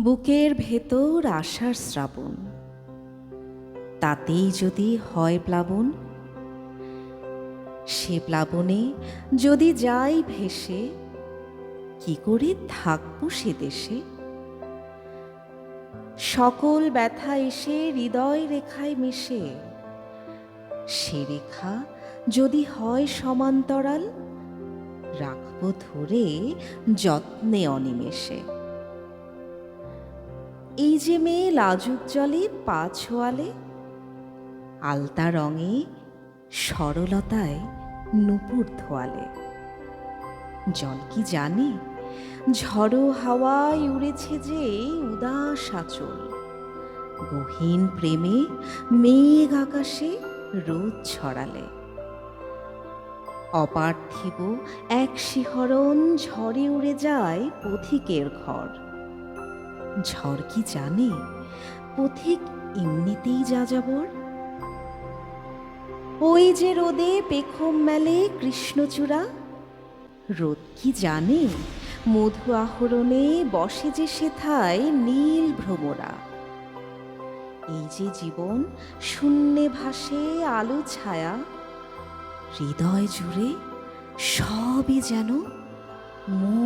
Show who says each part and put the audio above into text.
Speaker 1: বুকের ভেতর আশার শ্রাবণ। তাতেই যদি হয় প্লাবন, সে প্লাবনে যদি যাই ভেসে, কি করে থাকব সে দেশে? সকল ব্যথা এসে হৃদয় রেখায় মিশে। সে রেখা যদি হয় সমান্তরাল, রাখব ধরে যত্নে অনিমেষে। এই যে মেয়ে লাজুক জলে, পা ছোয়ালে, আলতা রঙে সরলতায় নুপুর ধোয়ালে। জল কি জানে? ঝড়ো হাওয়ায় উড়েছে যে উদাস আচল। গহীন প্রেমে মেঘ আকাশে রোদ ছড়ালে। অপার্থিব এক শিহরণ ঝড়ে উড়ে যায় পথিকের ঘর। ঝড় কি জানে? পথিক এমনিতেই যা যাবর ওই যে রোদে পেখম মেলে কৃষ্ণচূড়া। রোদ কি জানে? মধু আহরণে বসে যে সেথায় নীল ভ্রমরা। এই যে জীবন শূন্যে ভাসে আলো ছায়া। হৃদয় জুড়ে সবই যেন মোহমা